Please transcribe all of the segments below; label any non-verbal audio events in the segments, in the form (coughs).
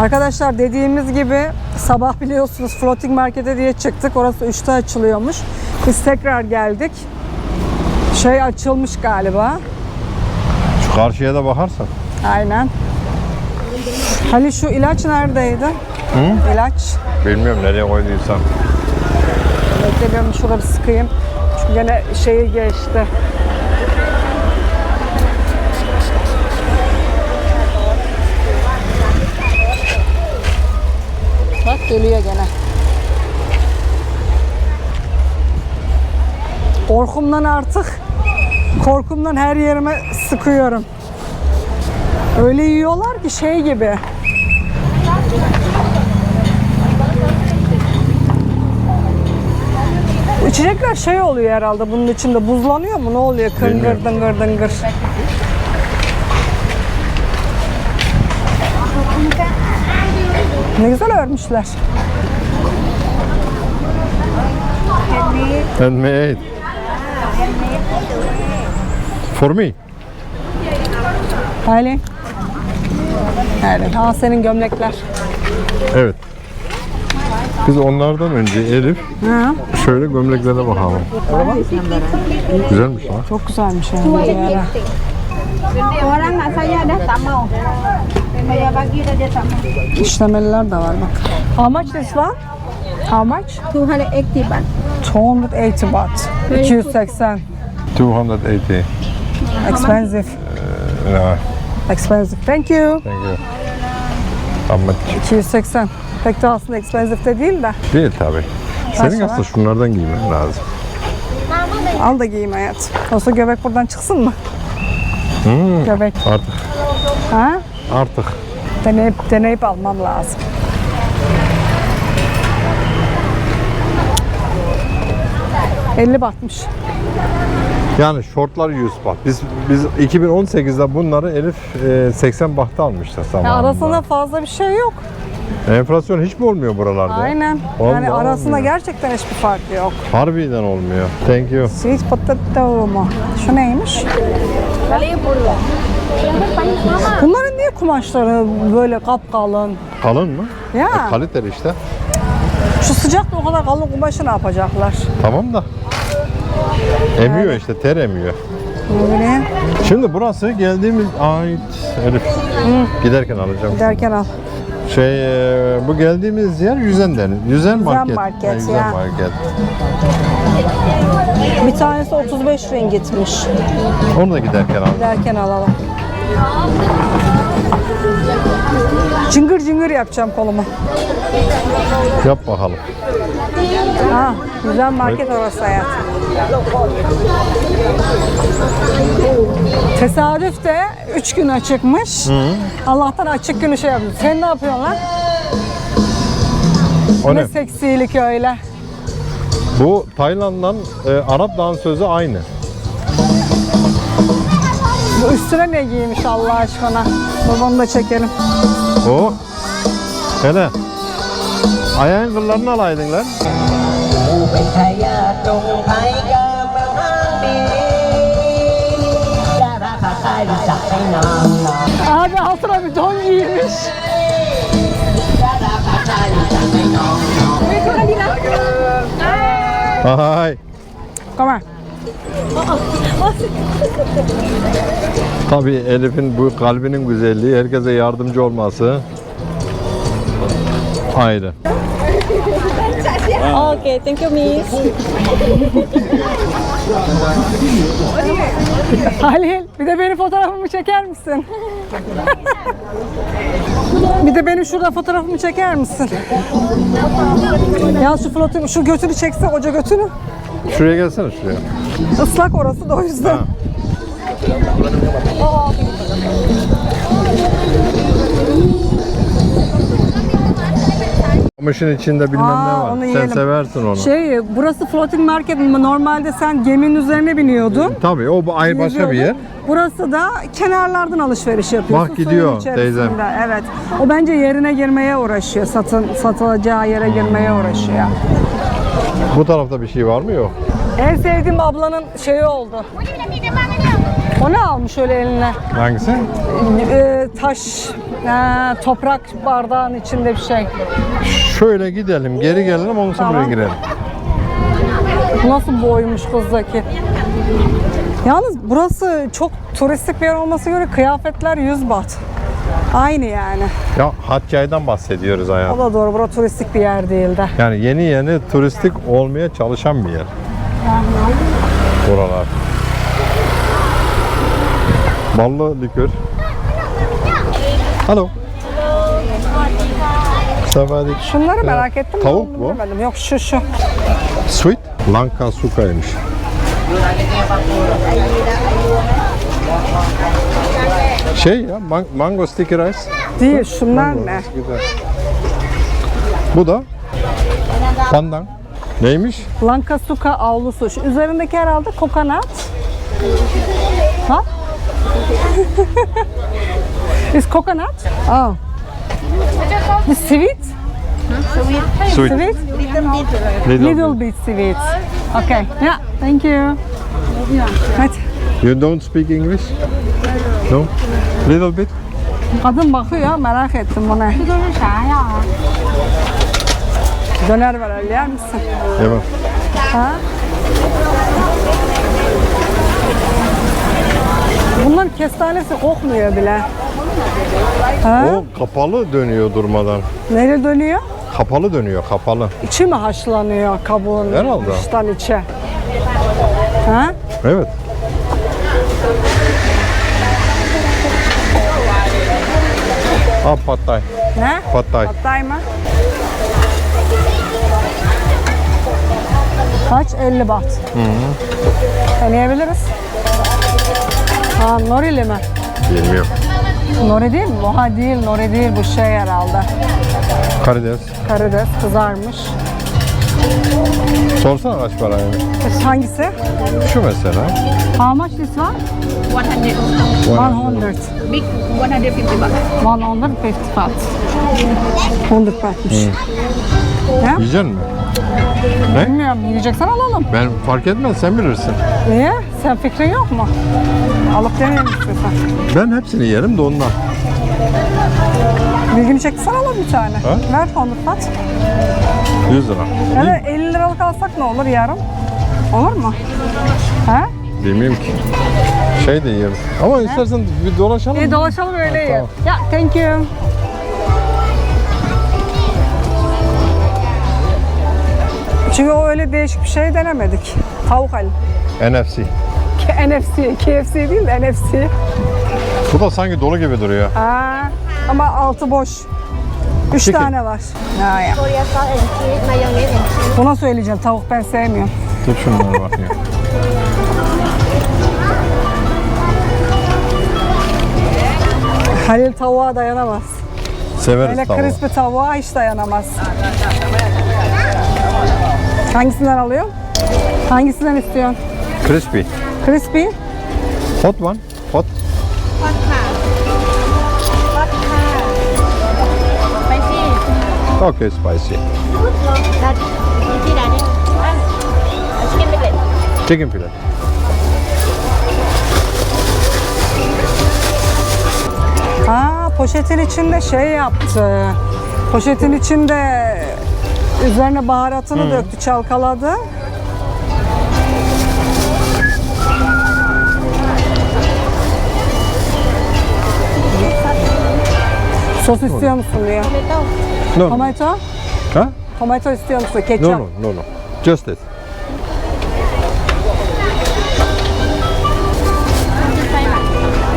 Arkadaşlar dediğimiz gibi sabah biliyorsunuz floating markete diye çıktık. Orası 3'te açılıyormuş. Biz tekrar geldik. Şey açılmış galiba. Şu karşıya da bakarsan. Aynen. Hani şu ilaç neredeydi? Hı? İlaç. Bilmiyorum nereye koyduysam. Bekliyorum şurada bir sıkayım. Çünkü gene şeyi geçti. Geliyor gene. Korkumdan artık korkumdan her yerime sıkıyorum. Öyle yiyorlar ki şey gibi. İçecekler şey oluyor herhalde bunun içinde buzlanıyor mu ne oluyor kıngır dıngır dıngır. Ne güzel örmüşler. Handmade. For me. Aylin. Evet. Aa senin gömlekler. Evet. Biz onlardan önce Elif Ha, şöyle gömleklere bakalım. Güzelmiş lan. çok güzelmiş yani. Orang nak saya dah İşlemeliler de var bak. How much this one? How much? 280 baht. 280 baht. 280. 280. Expensive. Yeah, Expensive. Thank you. thank you. Ama 280. Pek de aslında expensive de değil de. değil tabi. Senin Başka aslında var? şunlardan giymen lazım. Al da giyeyim hayat. Olsa göbek buradan çıksın mı? Hmm, Göbek. artık, Ha? Artık. Deneyip, deneyip almam lazım. ...50 batmış. Yani şortlar 100 baht. Biz biz 2018'de bunları Elif e, 80 bahta almıştık Ya zamanında. arasında fazla bir şey yok. Enflasyon hiç mi olmuyor buralarda? Aynen. Vallahi yani arasında olmuyor. gerçekten hiçbir fark yok. Harbiden olmuyor. Thank you. Sweet potato mu? Şu neymiş? Bunların niye kumaşları böyle kapkalın? Kalın mı? Ya. E, kaliteli işte. Şu sıcakta o kadar kalın kumaşı ne yapacaklar? Tamam da. Emiyor işte ter emiyor. Bileyim. Şimdi burası geldiğimiz ait Elif. Giderken alacağım. Derken al. Şey e, bu geldiğimiz yer Yüzen deniz. Yüzen market. market Ha, Yüzen ya. market. Bir tanesi 35 ringitmiş. Onu da giderken al. Derken alalım. Cıngır cıngır yapacağım kolumu. Yap bakalım. Ha, güzel market orası hayat. Tesadüf de 3 gün açıkmış. Allah'tan açık günü şey yapıyor. Sen ne yapıyorsun lan? O Ne ne? seksilik öyle. Bu Tayland'dan e, Arap dansözü aynı. Üstüne ne giymiş Allah aşkına? Dur onu da çekelim. O. Hele. Ayağın kıllarını alaydın lan. Abi altına bir don giymiş. Ay. Come on. Tabii Elif'in bu kalbinin güzelliği, herkese yardımcı olması ayrı. Okay, thank you miss. Halil, bir de benim fotoğrafımı çeker misin? bir de benim şurada fotoğrafımı çeker misin? Ya şu flotu, şu götünü çekse koca götünü. Şuraya gelsene şuraya. Islak orası da o yüzden. Ha. Kamışın içinde bilmem Aa, ne var. onu Sen yiyelim. seversin onu. Şey, burası floating market? Normalde sen geminin üzerine biniyordun. Tabii o bu ay başka bir yer. Burası da kenarlardan alışveriş yapıyorsun. Bak gidiyor suyun içerisinde. teyzem. Evet. O bence yerine girmeye uğraşıyor. Satın satılacağı yere girmeye uğraşıyor. Bu tarafta bir şey var mı? Yok. En sevdiğim ablanın şeyi oldu. O ne almış öyle eline? Hangisi? Ee, taş Ha, toprak bardağın içinde bir şey. Şöyle gidelim, geri gelelim, ondan sonra buraya Tamam. girelim. Bu Nasıl boymuş kızdaki? Yalnız burası çok turistik bir yer olması göre kıyafetler 100 baht. Aynı yani. Ya Hakkari'den bahsediyoruz O hayatım. da doğru. Bura turistik bir yer değil de. Yani yeni yeni turistik olmaya çalışan bir yer. Buralar. Ballı likör. Alo. Severdik. Şunları merak ettim. Tavuk bu. Yok şu şu. Sweet. Lanka sukaymış. Şey ya man- mango sticky rice. Değil. Şunlar ne? Güzel. Bu da pandan. Neymiş? Lankasuka avlusu. Şu üzerindeki herhalde kokonat. Ha? Is coconut? Oh. Is sweet? Sweet. Sweet? Little, Little bit sweet. Okay. Yeah. Thank you. Hadi. You don't speak English? No? Little bit? Kadın bakıyor merak ettim bu ne? Döner var öyle yer misin? Yemem. Ha? Bunların kestanesi kokmuyor bile. Ha? O kapalı dönüyor durmadan. Nereye dönüyor? Kapalı dönüyor, kapalı. İçi mi haşlanıyor kabuğun? Herhalde. Dıştan içe. Ha? Evet. Ha pad thai. Ne? Pad thai. Patay mı? Kaç? 50 baht. Deneyebiliriz. Ha, norili mi? Bilmiyorum. Nori değil mi? Oha değil, nori değil. Bu şey herhalde. Karides. Karides kızarmış. Sorsana kaç para yani. E, Hangisi? Şu mesela. How much this one? 100 100. big 150 baht 150 baht. 100 bahtmış. Ne? Yiyecek misin? Ne? Bilmiyorum. Yiyeceksen alalım. Ben fark etmez sen bilirsin. Niye? Sen fikrin yok mu? Alıp deneyelim istiyorsan. Ben hepsini yerim de ondan. Bilgimi çektiysen alalım bir tane. Ha? Ver 100 baht. 100 lira. Ya da 50 liralık alsak ne olur yarım? Olur mu? He? Bilmiyorum ki. Şey de yerim. Ama istersen bir dolaşalım. İyi dolaşalım öyle Ha, yiyelim. Ya thank you. Çünkü o öyle değişik bir şey denemedik. Tavuk halim. NFC. K- NFC, KFC değil de NFC. Bu da sanki dolu gibi duruyor. Aa, altı boş. Üç Chicken. tane var. Ha, ya. Buna söyleyeceğim. Tavuk ben sevmiyorum. Tut şunlara bakayım. Halil tavuğa dayanamaz. Severiz Öyle tavuğu. crispy tavuğa hiç dayanamaz. Hangisinden alıyor? Hangisinden istiyorsun? Crispy. Crispy? Hot one. Hot. Okay, spicy. chicken fillet. Ha poşetin içinde şey yaptı. Poşetin içinde üzerine baharatını döktü, çalkaladı. Sos istiyor musun diyor. No. no. Tomato? Ha? Tomato istiyor musun? No, Ketçap. no, no, no. Just this.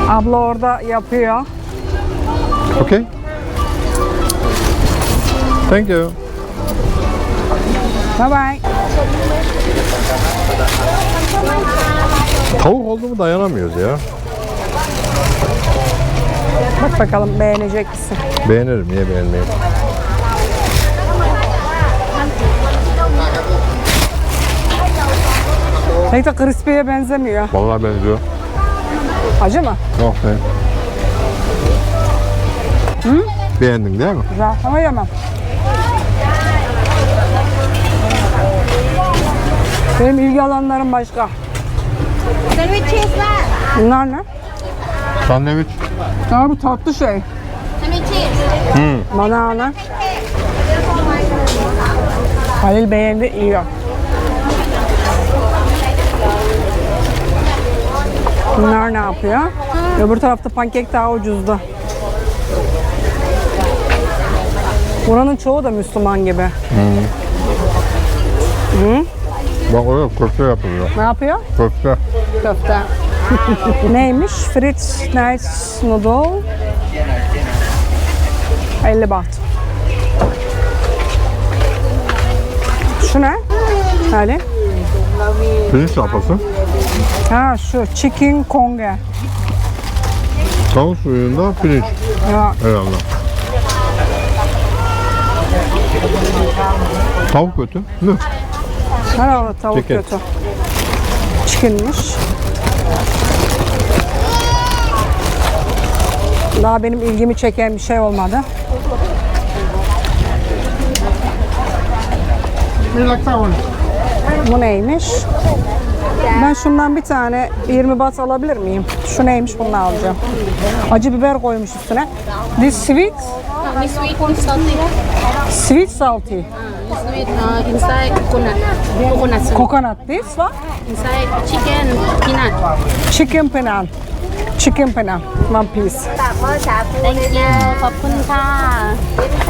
Abla orada yapıyor. Okay. Thank you. Bye bye. Tavuk oldu mu dayanamıyoruz ya. Bak bakalım beğenecek misin? Beğenirim, niye beğenmeyeyim? Pek de crispy'ye benzemiyor. Vallahi benziyor. Acı mı? Oh be. Beğendin değil mi? Güzel ama yemem. Benim ilgi alanlarım başka. lah Bunlar ne? Sandviç. Ya bu tatlı şey. sandwich Banana. Halil beğendi, yiyor. Bunlar ne yapıyor? Öbür tarafta pankek daha ucuzdu. Buranın çoğu da Müslüman gibi. Bak öyle köfte yapılıyor. Ne yapıyor? Köfte. Köfte. Neymiş? Fritz Nice Noodle. 50 baht. Şu ne? Hadi. Pirinç lapası. Ha şu chicken konge. Tavuk suyunda pirinç. Ya Eyvallah. Tavuk kötü. Ne? herhalde tavuk Chicken. kötü. Chickenmiş. Daha benim ilgimi çeken bir şey olmadı. Bu neymiş? Ben şundan bir tane 20 bat alabilir miyim? Şu neymiş bunu alacağım. Acı biber koymuş üstüne. This sweet, This sweet one salty. sweet salty. This sweet uh, inside coconut. Coconut. Coconut this var. Inside chicken peanut. Chicken penan Chicken penan. One piece. Thank you. ขอบคุณค่ะ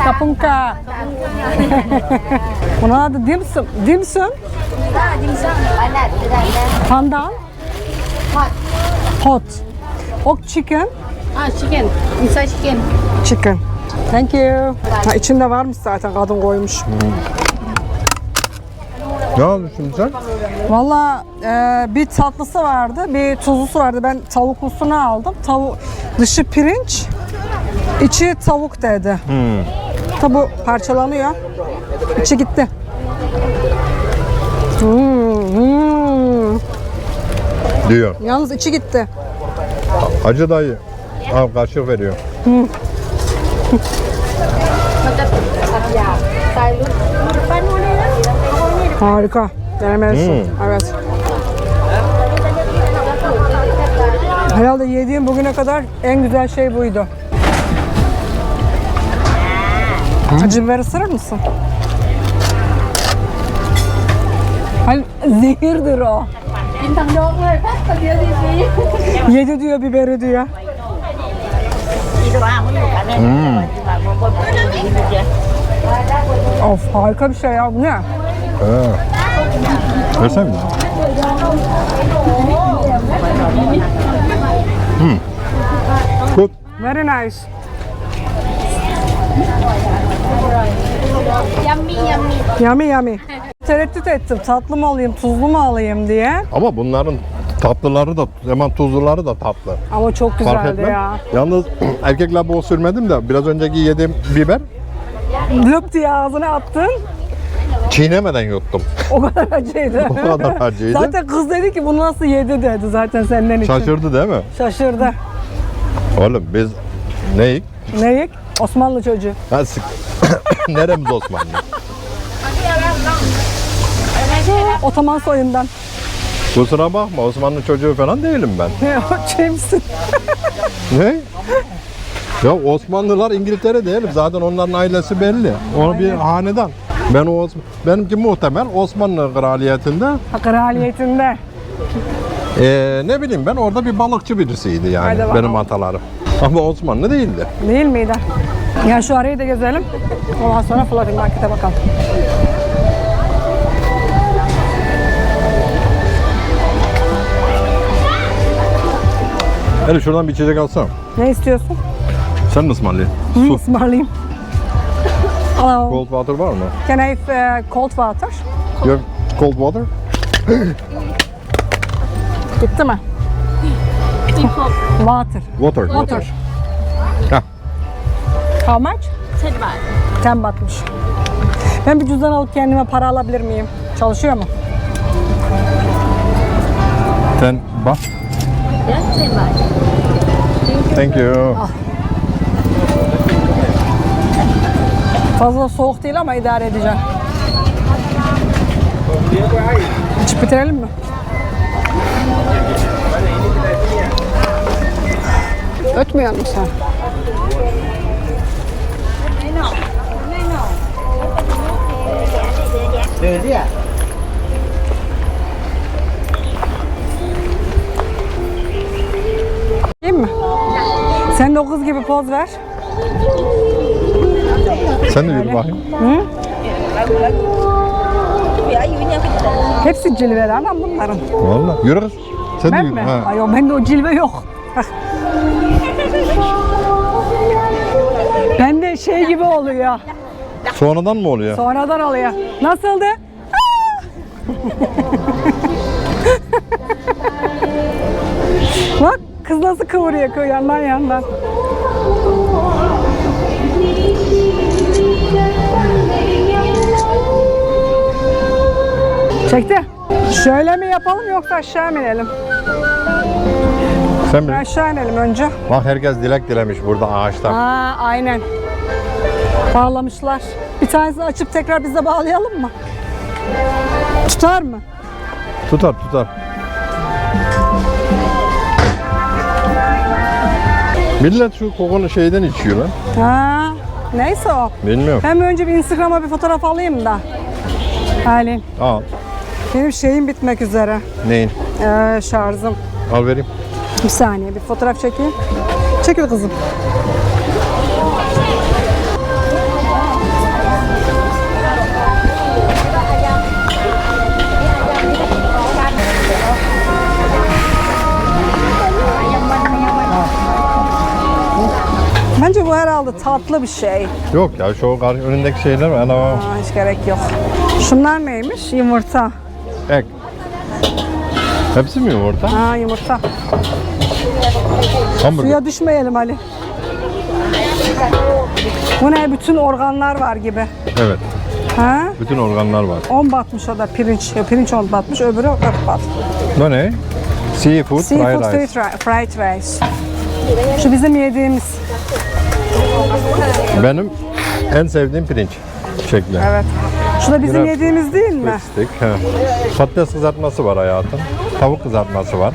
Kapunka. (laughs) Bunun adı dimsum. Dimsum. Pandan. Hot. Hot chicken. Ah, chicken. Inside chicken. Chicken. Thank you. Ha, içinde varmış zaten kadın koymuş. Ne aldın şimdi sen? Valla e, bir tatlısı vardı, bir tuzlusu vardı. Ben tavuklusunu aldım. Tavuk dışı pirinç, içi tavuk dedi. Tabi parçalanıyor. İçi gitti. Hmm, hmm. Diyor. Yalnız içi gitti. Acı dayı. Al kaşık veriyor. Harika. Denemelisin. Evet. Herhalde yediğim bugüne kadar en güzel şey buydu. Acı biber ısırır mısın? Hayır, zehirdir o. Yedi diyor biberi diyor. Of harika bir şey ya bu ne? He. Versene mi? Hmm. Good. Very nice. Yummy, yummy. Yummy yummy. Tereddüt ettim tatlı mı alayım tuzlu mu alayım diye. Ama bunların tatlıları da hemen tuzluları da tatlı. Ama çok Fark güzeldi etmem. ya. Yalnız (clears throat) erkekler bol sürmedim de biraz önceki yediğim biber Löp diye ağzına attın. Çiğnemeden yuttum. O kadar acıydı. (laughs) O kadar acıydı. Zaten kız dedi ki bunu nasıl yedi dedi zaten senden için. Şaşırdı değil mi? Şaşırdı. Oğlum biz neyik? Neyik? Osmanlı çocuğu. Ha, sık. (coughs) Neremiz Osmanlı? (laughs) Otoman soyundan. Kusura bakma Osmanlı çocuğu falan değilim ben. (laughs) Jameson. Ne? Ya Osmanlılar İngiltere değilim. Zaten onların ailesi belli. O bir hanedan. Ben o benimki muhtemel Osmanlı kraliyetinde Kraliyetinde. eee, ne bileyim ben orada bir balıkçı birisiydi yani Hadi benim atalarım. Ama Osmanlı değildi. Değil miydi? Ya şu arayı da gezelim. Ondan sonra Floating Market'e bakalım. Hadi şuradan bir içecek alsam. Ne istiyorsun? Sen mi ısmarlayın? Hı, ısmarlayayım. Hello. Cold water var mı? Can I have uh, cold water? You have cold water? Gitti mi? Water. Water. Water. Heh. How much? 10 baht. 10 batmış. Ben bir cüzdan alıp kendime para alabilir miyim? Çalışıyor mu? Ten baht. Yeah, 10 baht. Thank you. Fazla soğuk değil ama idare edeceğim. İçip bitirelim mi? Ötmüyor musun sen? Değil mi? Sen de o kız gibi poz ver. Sen de yürü bakayım. Hepsi cilveli anam bunların. Valla. Yürü kız. Sen de Ben yürü. mi? Ha. Ay yok bende o cilve yok. (laughs) Bende şey gibi oluyor. Sonradan mı oluyor? Sonradan oluyor. Nasıldı? (laughs) Bak kız nasıl kıvırıyor yandan yandan. Çekti. Şöyle mi yapalım yoksa aşağı mı inelim? Sen bil. Aşağı inelim önce. Bak herkes dilek dilemiş burada ağaçta. Aa aynen. Bağlamışlar. Bir tanesini açıp tekrar bize bağlayalım mı? Tutar mı? Tutar tutar. Millet şu kokunu şeyden içiyor lan. Ha, neyse o. Bilmiyorum. Hem önce bir Instagram'a bir fotoğraf alayım da. Halim. Al. Benim şeyim bitmek üzere. Neyin? Ee, şarjım. Al vereyim. Bir saniye bir fotoğraf çekeyim. Çekil kızım. Bence bu herhalde tatlı bir şey. Yok ya şu önündeki şeyler var. Ana Aa, hiç gerek yok. Şunlar neymiş? Yumurta. Ek. Hepsi mi yumurta? Ha yumurta. Hamburger. Suya düşmeyelim Ali. Bu ne? Bütün organlar var gibi. Evet. Ha? Bütün organlar var. 10 batmış o da pirinç. Pirinç 10 batmış, öbürü 4 bat. Bu ne? Seafood, Seafood fried rice. fried, ri- fried rice. Şu bizim yediğimiz. Benim en sevdiğim pirinç şekli. Evet. Şu da bizim Biraz- yediğimiz değil mi? He. Patates kızartması var hayatım. Tavuk kızartması var.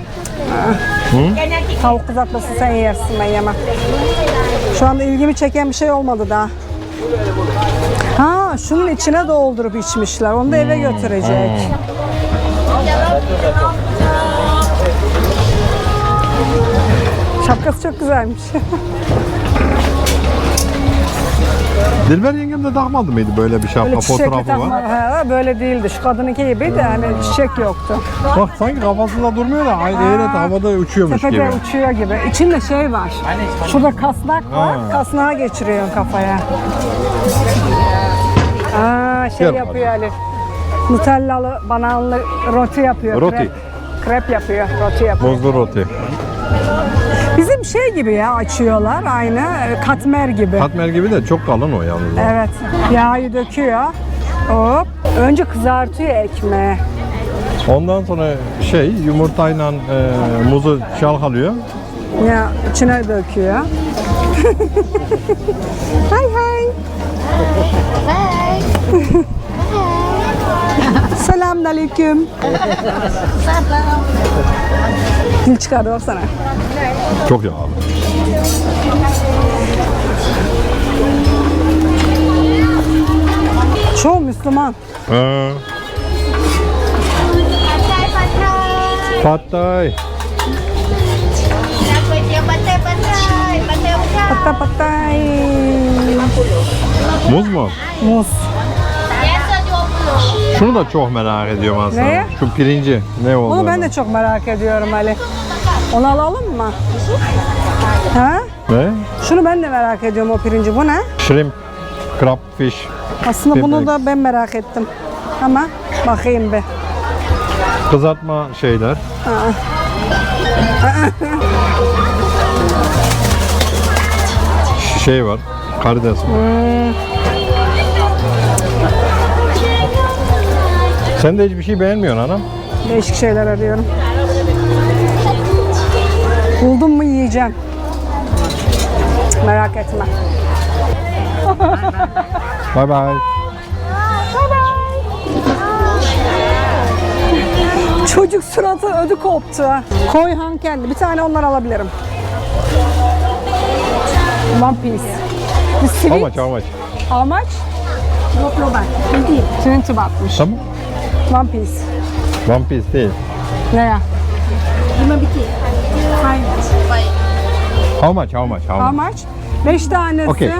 Tavuk kızartması sen yersin ben yemem. Şu anda ilgimi çeken bir şey olmadı daha. Ha, şunun içine doldurup içmişler. Onu da eve götürecek. Şapkası çok güzelmiş. (laughs) Dilber yengem de takmadı mıydı böyle bir şapka Böyle çiçekli fotoğrafı takma. var. Ha, böyle değildi. Şu kadınınki gibiydi. Hani çiçek yoktu. Bak sanki kafasında durmuyor da ay eğret havada uçuyormuş gibi. Tepede uçuyor gibi. İçinde şey var. Şurada kasnak var. Ha. Kasnağa geçiriyorsun kafaya. Aa, şey Gel yapıyor Ali. Nutellalı, bananlı roti yapıyor. Roti. Krep, krep yapıyor. Roti yapıyor. Bozdu roti. Bizim şey gibi ya açıyorlar aynı e, katmer gibi. Katmer gibi de çok kalın o yalnız. o. Evet. Yağı döküyor. Hop. Önce kızartıyor ekmeği. Ondan sonra şey yumurtayla e, muzu çalkalıyor. Ya içine döküyor. (laughs) hay hay. Selamünaleyküm. Dil çıkardı baksana. Çok yağlı. Çoğu Müslüman. Ha. Pad Thai. Patta patay. Muz mu? Muz. Şunu da çok merak ediyorum aslında. Ne? Şu pirinci ne olduğunu. Onu ben de çok merak ediyorum Ali. Onu alalım mı? Ha? Ne? Şunu ben de merak ediyorum o pirinci. Bu ne? Shrimp, crab fish. Aslında bunu Bebek. da ben merak ettim. Ama bakayım bir. Kızartma şeyler. Ş- şey var. Karides var. Sen de hiçbir şey beğenmiyorsun anam. Değişik şeyler arıyorum. Buldum mu yiyeceğim. Cık, Merak etme. Bye bye. Çocuk suratı ödü koptu. Koyhan kendi. Bir tane onlar alabilirim. One piece. The How much, how much? How much? 20 baht. Nanti. 20 bahtmış. Tamam. One piece. One piece değil. Ne ya? 5 biji. Five. How much? How much? How How much? 5 tanesi. Okey.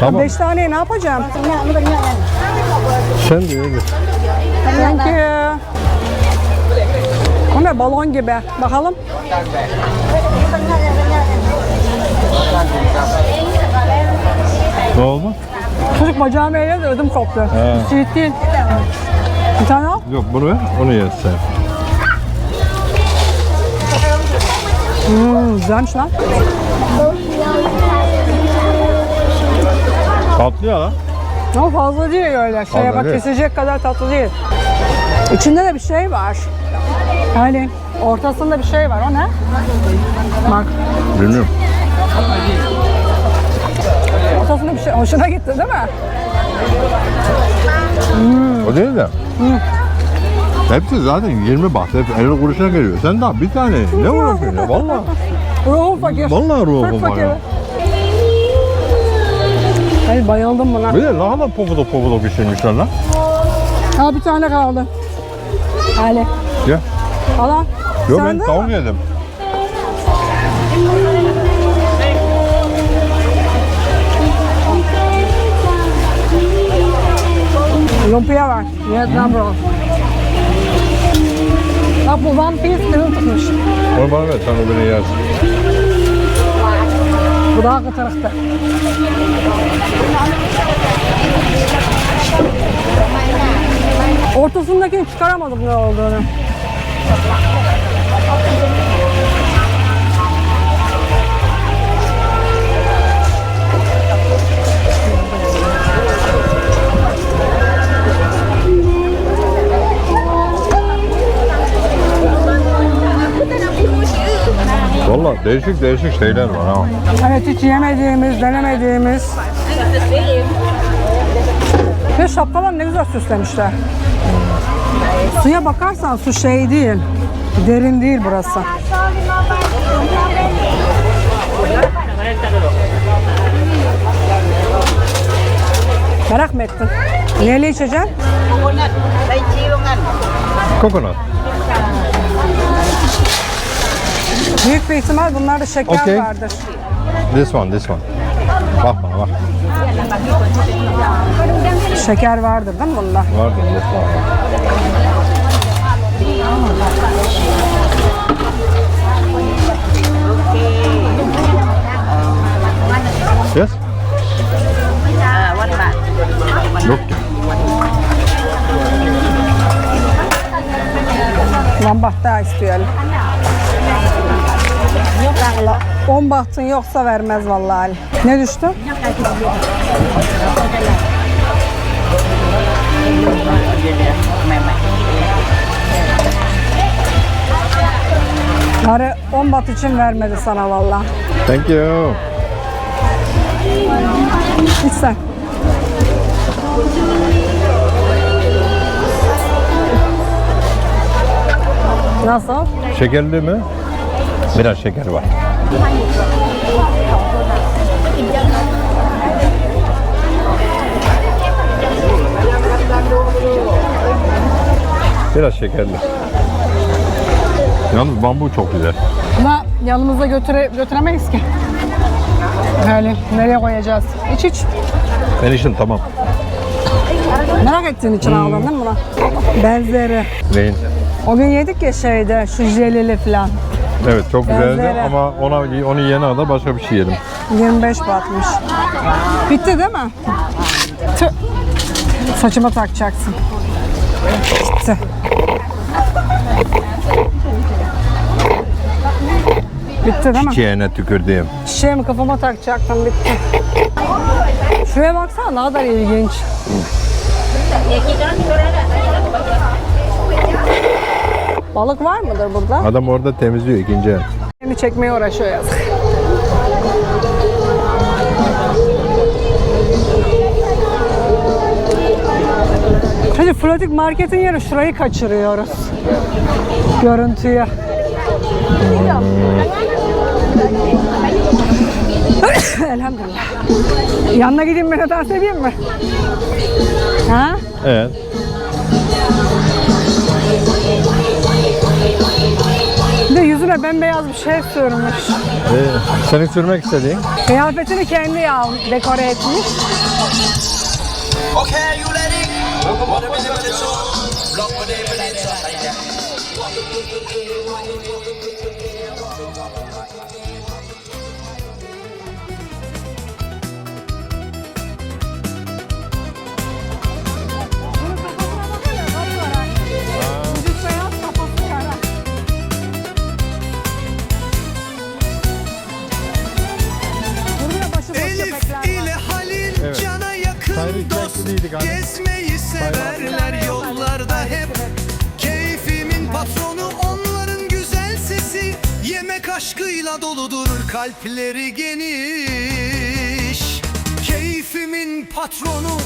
Tamam. 5 taneyi ne yapacağım? Sen de öyle. Thank you. O ne balon gibi. Bakalım. Ne oldu? Çocuk bacağımı eğiyor da ödüm koptu. He. Sweet değil. Bir tane al. Yok bunu ver, onu ye sen. Hmm, güzelmiş lan. Tatlı ya lan. Ama fazla değil öyle. Şeye Fazla bak değil. kesecek kadar tatlı değil. İçinde de bir şey var. Yani ortasında bir şey var. O ne? Bak. Bilmiyorum. Ortasında bir şey. Hoşuna gitti değil mi? O değil de. Hepsi zaten 20 baht. Hep 50 kuruşa geliyor. Sen daha bir tane ne uğraşıyorsun ya? Valla. Ruhum fakir. Vallahi ruhum fakir. Ay bayıldım buna. Bir de lahana pofuduk pofuduk pişirmişler lan. Ha bir tane kaldı. Ali. Ya. Al al. Yok ben tavuk yedim. Lumpia var. Vietnam roll. Bak bu One Piece kırıl tutmuş. Onu bana ver sen o beni yersin. Bu daha kıtırıktı. Ortasındakini çıkaramadım ne olduğunu. Valla değişik değişik şeyler var ha. Evet hiç yemediğimiz, denemediğimiz. Ve şapkalar ne güzel süslemişler. Suya bakarsan su şey değil. Derin değil burası. Merak mı ettin? Neyle içeceksin? Coconut. Büyük bir ihtimal bunlarda şeker Okey. vardır. This one, this one. Bak bana bak. Şeker vardır değil mi bunda? Vardır, this one. Yes? Yok ki. Bahtın yoksa vermez vallahi. Ne düştü? Karı 10 baht için vermedi sana vallahi. Thank you. İç sen. Nasıl? Şekerli mi? Biraz şeker var. Biraz şekerli. Yalnız bambu çok güzel. Buna yanımıza götüre, götüremeyiz ki. Yani nereye koyacağız? İç iç. Ben içtim tamam. Merak ettiğin için aldın değil mi buna? Benzeri. Neyin? O gün yedik ya şeyde şu jelili falan. Evet çok güzeldi ama ona onu yiyene kadar başka bir şey yedim. 25 batmış. Bitti değil mi? Tüh. Saçıma takacaksın. Bitti. Bitti değil mi? Çiğene tükürdüğüm. Çiçeğimi kafama takacaktım bitti. Şuraya baksana ne kadar ilginç. Balık var mıdır burada? Adam orada temizliyor ikinci el. Beni çekmeye uğraşıyor yazık. Hadi Flotik Market'in yeri şurayı kaçırıyoruz. Görüntüyü. (coughs) Elhamdülillah. Yanına gideyim mi? Dans edeyim mi? Ha? Evet. üstüne bembeyaz bir şey sürmüş. Ee, senin sürmek istediğin? Kıyafetini kendi yağ dekore etmiş. Okay, you ready? One minute, two. Block, one minute, two. Kalpleri geniş Keyfimin patronu.